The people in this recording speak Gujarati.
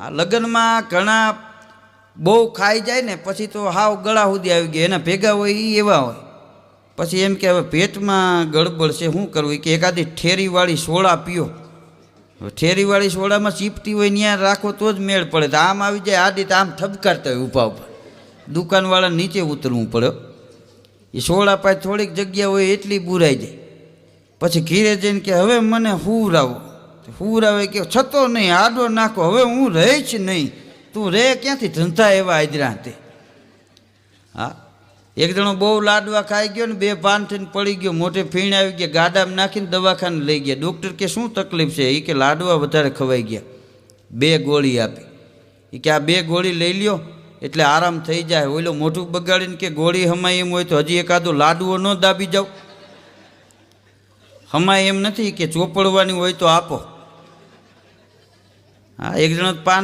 આ લગ્નમાં ઘણા બહુ ખાઈ જાય ને, પછી તો હાવ ગળા સુધી આવી ગયા. એના ભેગા હોય એ એવા હોય. પછી એમ કે હવે પેટમાં ગડબડ છે શું કરવું કે એકાદી ઠેરીવાળી સોડા પીઓ. ઠેરીવાળી સોડામાં ચીપટી હોય ત્યાં રાખો તો જ મેળ પડે. તો આમ આવી જાય આડી તો આમ થબકારતા હોય ઊભા ઉપર. દુકાનવાળા નીચે ઉતરવું પડે. એ સોડા પાસે થોડીક જગ્યા હોય એટલી બુરાઈ જાય. પછી ઘીરે જઈને કે હવે મને હુરાવો હુરાવે કે છતો નહીં, આડો નાખો, હવે હું રહીશ નહીં. તું રે ક્યાંથી? ધંધા એવા હાજરા તે. હા? એક જણો બહુ લાડવા ખાઈ ગયો ને બે પાન થઈને પડી ગયો મોટે ફીણ આવી ગયા ગાડામાં નાખીને દવાખાને લઈ ગયા. ડૉક્ટર કે, શું તકલીફ છે? એ કે, લાડવા વધારે ખવાઈ ગયા. બે ગોળી આપી. એ કે, આ બે ગોળી લઈ લ્યો, એટલે આરામ થઈ જાય. ઓલો મોઢું બગાડીને કે, ગોળી હમાય એમ હોય તો હજી એકાદો લાડવો ન દાબી જાવ હમાય એમ નથી કે, ચોપડવાની હોય તો આપો. હા એક જણો પાન